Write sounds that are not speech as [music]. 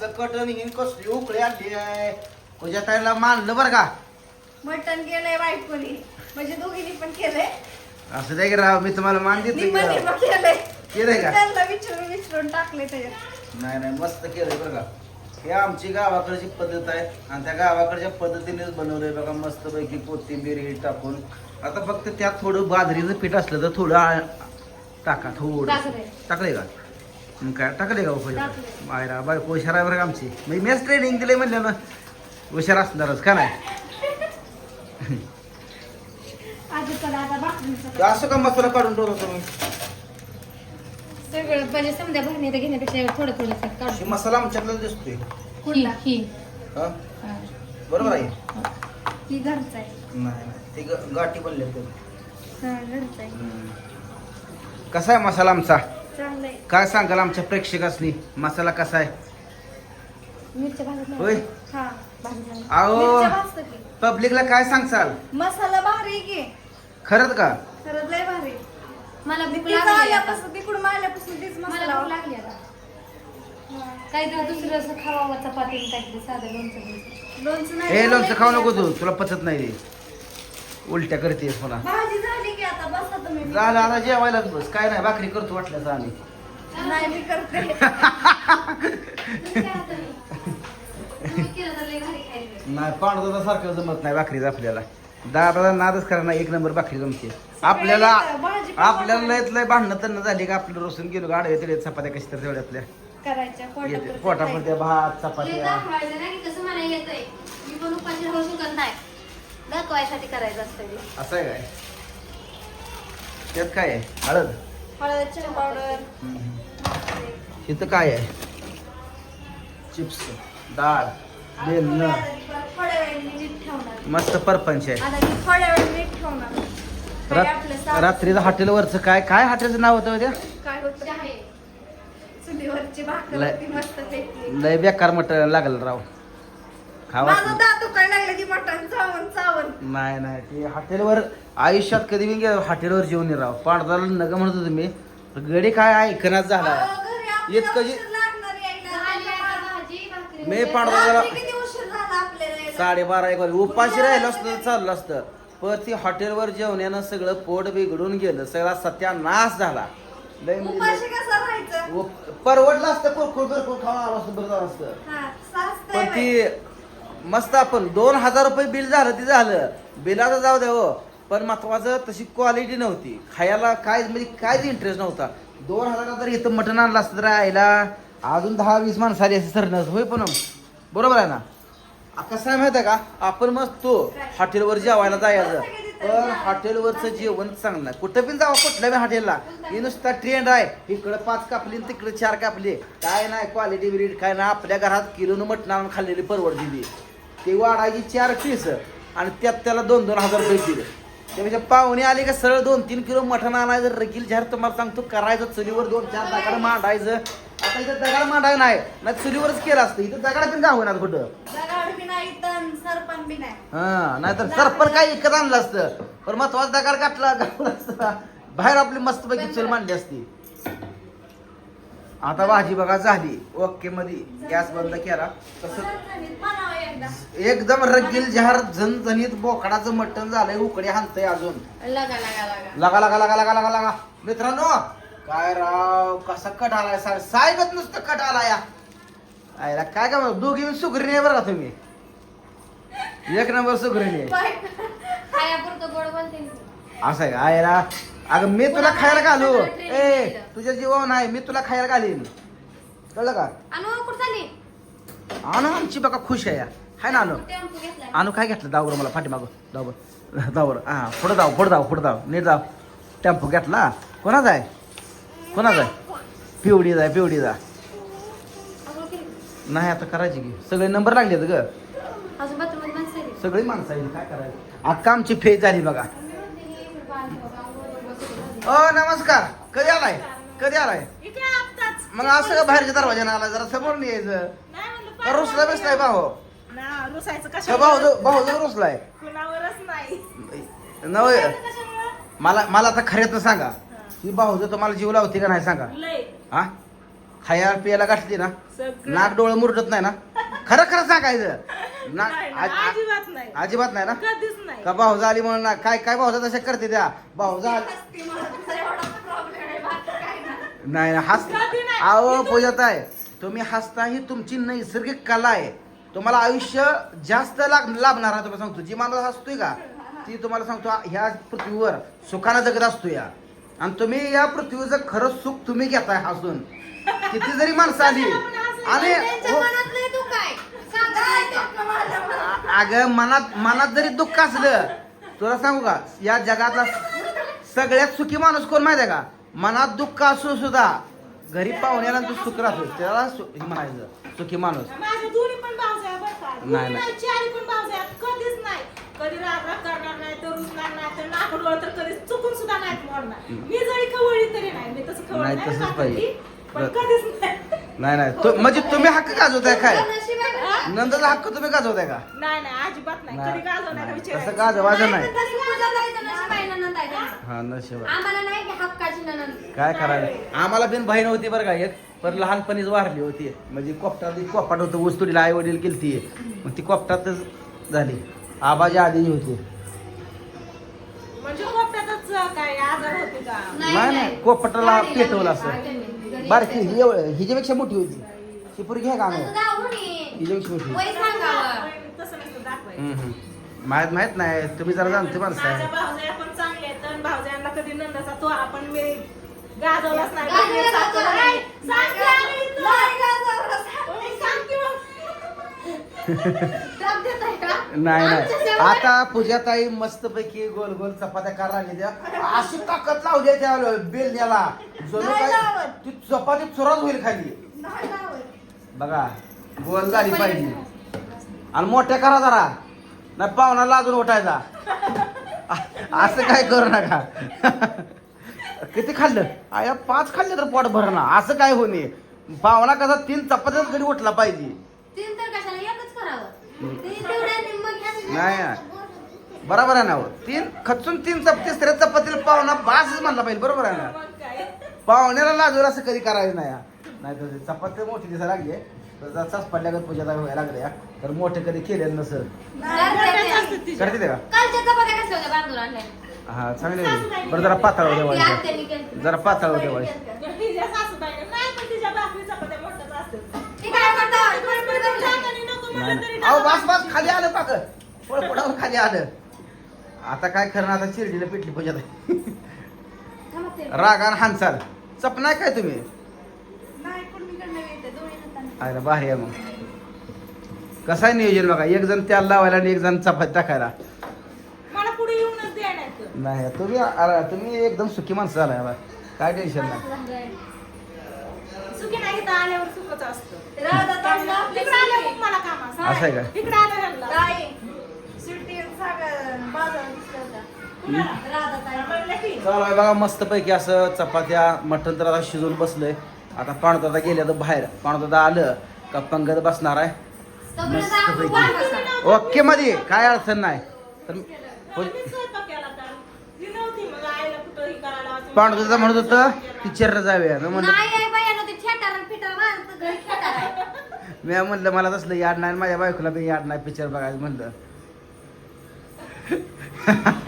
कसलं कटन हिन कसली उकळी आणली आहे? तुझ्या ताईला मानलं बरं का? मटण केलंय बायकोनी. म्हणजे दोघींनी पण केलंय. असं दे की राव? मी तुम्हाला मान देतो की निम्मं राव. निम्मं केलंय. केलंय का? त्यांना विचारून विचारून टाकले त्याच्यात. नाही नाही मस्त केलंय बरं का. हे आमची गावाकडची पद्धत आहे. आणि त्या गावाकडच्या पद्धतीनेच बनवलंय बघा मस्त पैकी कोथिंबीर हे टाकून. आता फक्त त्यात थोडं बाजरीचं पीठ असलं तर थोडं आ- टाका थोडं टाकलंय. टाकलंय का? मग काय टाकले का टाकलंय. मायरा बायको हुशार आहे बरं का आमची मी मेस ट्रेनिंग दिले म्हणलं ना हुशार असणारच का नाही असं का मसाला काढून ठेवतो तुम्ही सगळं म्हणजे समजा भरणी तर घेण्यापेक्षा थोडं मसाला आमच्यातला दिसतोय ही ही हा हा. बरोबर आहे ही घरचं आहे नाही नाही ते ग- गाठी बनले तर हा, घरचं आहे कसा आहे मसाला आमचा चांगलंय. काय सांगाल आमच्या प्रेक्षकासनी? मसाला कसा आहे? मिरच्या भाजत नाही. होय? हा भाजत अहो मिरच्या भाजतं की. पब्लिकला काय सांगसाल मसाला भारी आहे की. खरंच का? खरंच लय भारी. मला भूक तिकडून लागली आता. आल्यापासून तिकडून आल्यापासून तीच मला मसाला भूक लागली आता. काहीतरी दुसरं असं खावावं चपाती आणि काहीतरी साधं लोणचं बिणचं. लोणचं नाही हे लोणचं खाऊ नको तू. तुला पचत नाही ते. उलट्या करतेस मला. भाजी झाली की आता बसा तुम्ही. झालं आता जेवायलाच बस. काय नाही भाकरी करतो वाटल्यास आम्ही. नाही मी करते. [laughs] नाही? पांडुदा सारखं जमत नाही भाकरीच आपल्याला. दादाला नादच करा नाही एक नंबर भाकरी जमते. आपल्याला भाजी पण आपल्याला लयत लय भांडणं तन्न झाली का आपलं रोसून गेलो गाडवे तरी चपात्या कशी तर तेवढ्यातल्या. करायच्या येते. पोटापुरतं पोटापुरत्या भात चपात्या. की दाखवायसाठी करायचं असतं ते. असं आहे काय? त्यात काय आहे? हळद? हळद पावडर. इथं काय आहे? चिप्स डाळ बेलन थोड्या वेळाने नीट ठेवणार. मस्त परपंच आहे. आता मी थोड्या वेळ नीट ठेवणार. काय आपलं रात- साधं- रात्रीचं हॉटेलवरचं काय काय हॉटेलचं नाव होतं त्या काय होतं. चुलीवरची भाकर लय- होती मस्त पैकी. लय बेकार मटण लागलं राव. खावा माझं दात दुखायला लागलं की मटण चावून चावून नाही नाही ते हॉटेलवर आयुष्यात कधी मी गेलो हॉटेलवर जेवण नाही राव. पाडदाला नग म्हणत होतो मी. गडी काय ऐकण्यात झाला. अहो, घरी आपल्याला इतकं जे- उशीर लागणार यायला. झाली आता भाजी, भाकरी मी. पाडदाला रात्री किती उशीर झाला आपल्याला यायला? साडेबारा एक वाजले उपाशी राहिलं असतं तर चाललं असतं. पण ती हॉटेलवर जेवण्यानं सगळं पोट बिघडून गेलं. सगळा सत्यानाश झाला. लय म्हणजे उपाशी कसं राहायचं? लय- उ- परवडलं असतं कुरकुर बिरकुर खाऊन आलं असतं बरं झालं असतं. हा, साचतंय पण बाई. मस्त आपण. दोन हजार रुपये बिल झालं ते झालं. बिलाचं जाऊ द्या हो. पण महत्वाचं तशी क्वालिटी नव्हती. खायला काय म्हणजे कायच इंटरेस्ट नव्हता. दोन हजारात जर इथं मटण आणलं असतं तर यायला अजून दहा वीस माणसाली असं सरणं होय पण बरोबर आहे ना? कसं आहे माहिती आहे का? आपण मस्त तो हॉटेलवर जेवायला जायचं. पण हॉटेलवरचं जेवण चांगलं नाही. कुठं पण जावं कुठल्या बी हॉटेलला. ही नुसता ट्रेंड आहे. इकडं पाच कापली आणि तिकडे चार कापली. काय नाही क्वालिटी बिरीट काय नाही. आपल्या घरात किलोनं मटण आणून खाल्लेली परवडलेली ते वाढायची चार पीस आणि त्यात त्याला दोन दोन हजार रुपये दिले. त्यापेक्षा पाहुणे आले का सरळ दोन तीन किलो मटण आणायचं रगील झार तुम्हाला सांगतो करायचं चुलीवर दोन चार दगड मांडायचं. आता इथं दगड मांडाय नाही ना चुलीवरच केलं असतं. इथं दगड पण गाव ना कुठं? हा नाहीतर सरपण काय इकत आणलं असतं. पण महत्वाचं दगड काटला असतं. बाहेर आपली मस्त पैकी चूल मांडली असती. आता भाजी बघा झाली. ओके मध्ये गॅस बंद केला. तसं एकदम रगील जहार झनझणीत बोकडाचं मटण झालंय उकडे हाणतय अजून. लगा लगा लगा. लगा लगा लगा मित्रांनो काय राव कसा कट आलाय साहेब साहेबच नुसतं कट आला या आयला काय काय दोघी सुगरी नाही बरं का तुम्ही? एक नंबर सुगरी नाही असं काय आयला अगं मी तुला खायला घालू. ए. तुझ्या जीवा नाही मी तुला खायला घालीन. कळलं का? अनु कुठं चालली? आणू आमची बघा खुश आहे या. हाय ना आणू. आणू काय घेतलं? दावर मला पाठीमागं दावर दावर हा पुढं जाऊ पुढं जाऊ पुढं जाऊ नीट जाऊ टेम्पो घेतला? कोणाचा आहे? कोणाचा आहे? पिवडी जाय पिवडी जा? नाही आता करायची की. सगळे नंबर लागलेत ग. सगळी माणसं काय करायचं? अक्का आमची फेज झाली बघा. ओ नमस्कार. कधी आलाय? कधी आलाय. मग असं का बाहेरच्या दरवाजाने आलाय? जरा समोर यायचं. का रुसला बसलाय भाऊ? भाऊ भाऊ रुसलाय? कुणावरच नाही. नव कशामुळं? मला मला आता खऱ्यात सांगा. ही. भाऊ तुम्हाला जीव लावते का नाही सांगा. हा? खायला पियाला घातली ना. नाक डोळं मुरडत नाही ना? खरं खरं सांगायचं. नाक नाही, अजिबात नाही. अजिबात नाही ना? कधीच नाही. का भाऊजा आली म्हणून ना? काय काय भाऊजा तशा करते त्या? भाऊजा आली हसती म्हणून तुझा एवढा प्रॉब्लेम आहे बाकी काय नाही. नाही नाही, हस कधी नाही. अहो मी पूजात आहे. तुम्ही हसता ही तुमची नैसर्गिक कला आहे. तुम्हाला आयुष्य जास्त लाग लाभणार आहे तुम्हाला सांगतो. जी माणूस हसतोय का ती तुम्हाला सांगतो ह्या पृथ्वीवर सुखानं जगत असतो या आणि तुम्ही या पृथ्वीचं खरं सुख तुम्ही घेताय हसून. किती जरी माणसं आली. आणि त्यांच्या हो, मनातलं तू काय सांगा नाही ते. आ- अगं मनात मनात जरी दुःख असलं तुला सांगू का या जगातला सगळ्यात सुखी माणूस कोण माहिती आहे का? मनात दुःख असू सुद्धा घरी पाहुण्याला तू सुख राहतो त्याला सु- हे म्हणायचं सुखी माणूस. माझे दोन्ही पण भावजे आहे बरं का. नाही, नाही. नाही चारी पण भावजे आहेत. कधीच नाही. कधी राग राग करणार नाही तर रुसणार नाही तर नाक डोळ तर कधी चुकून सुद्धा नाही मोडणार. मी जरी खवळली तरी नाही. मी तसं खवळ नाही, नाही तसंच खात पाहिजे. होती, पण बरं. कधीच नाही. नाही नाही. तु- म्हणजे तुम्ही हक्क गाजवताय काय? नशीब आहे का? नंदाचा हक्क तुम्ही गाजवताय का? नाही नाही अजिबात नाही. कधी गाजवणार. तसं गाजवायचं नाही. तशी पूजा करायचं नशीब आहे नणंद आहे त्यांचं. हा नशिब आम्हाला नाही की हक्काची नणंद. काय करायला आम्हाला बिन बहीण होती बरं का एक. पण लहानपणीच वारली होती. म्हणजे कोपटात कोपाट होतं वस्तुडीला आई वडील गेलती मग ती कोपटातच झाली. आबाजी आधी होती. म्हणजे कोपऱ्यातच काय आजार होते का? नाही नाही. कोपटाला पेटवलं. असं. बारकी. ही हिच्यापेक्षा मोठी होती. शिपुरी घ्या का तसं नसतं दाखवायचं. हम्म. माहीत माहीत नाही. तुम्ही जरा जाणते माणसं माझ्या आहे भावजया पण चांगले आहेत आणि भावजयांना कधी नंदाचा तो आपण मी गाजवलाच नाही. सांग की आम्ही इथं. नाही. ओय, सांग की मग. आता पूजाताई मस्त पैकी गोल गोल चपात्या करायला त्या. अशी ताकद लावली त्या जणू नाही काय? लावत. ती चपाती चुराच होईल खाली. बघा गोल झाली पाहिजे. आणि मोठ्या करा जरा. नाही पाहुणा लाजून उठायचा. असं काय करू नका. किती खाल्लं? आया पाच खाल्ले तर पोट भरणा असं काय होणे? पाहुणा कसा तीन चपात्याच घरी उठला पाहिजे. तीन तर कशाला? एकच करावं. ते तेवढ्या निम्मं घ्यायचं. नाही. बरोबर आहे ना हो? तीन खचून तीन चपाती तिसऱ्या चपातीला पाहुणा बासच म्हणला पाहिजे. बरोबर आहे ना? पाहुण्याला लाजून असं कधी करायचं नाही. नाही तर चपाती मोठी दिसायला लागली तर जसाच पडल्यागत पूजा व्हायला लागल्या तर मोठे कधी केलेलं नसेल. करते का हा चांगले होते बरं जरा पातळ केलती. जरा पातळ वहिनी देवायचं केलती. तिच्या सासूबाईने नाही पण तिच्या भाकरी चपात्या मोठ्याच असतात ती काय करतात? पण पण जरी टाकाने नको नाही म्हटलं तरी नाही. अहो. बस बस खाली आलं पाक पळपडावर खाली आलं आता काय खरं आता शिर्डीला पिटली पूजा थांबा ते. रागान हानचाल चपनाय काय तुम्ही नाही, पण मी कडनं येते, दोन्ही हाताने. आयला भारी आहे मग. कसं आहे नियोजन बघा? एक जण त्याला लावायला आणि एक जण चपाती टाकायला. मला पुढे येऊनच द्या नाही तुम्ही अरे, तुम्ही एकदम सुखी माणसं झालाय बा. काय टेन्शन नाही. असं आहे का? चालू आहे बघा मस्त पैकी असं चपात्या मटण तर आता शिजून बसलंय. आता पाणदादा गेल्या तर बाहेर. पाणदादा आलं का पंगत बसणार आहे. ओके मध्ये काय अडचण नाही. तर हे. पाणदादा म्हणत होतं पिक्चरला जाऊया मी म्हणलं मी म्हणलं मला तसलं याड नाही माझ्या बायकोला बी याड नाही पिक्चर बघायचं म्हणलं. [laughs]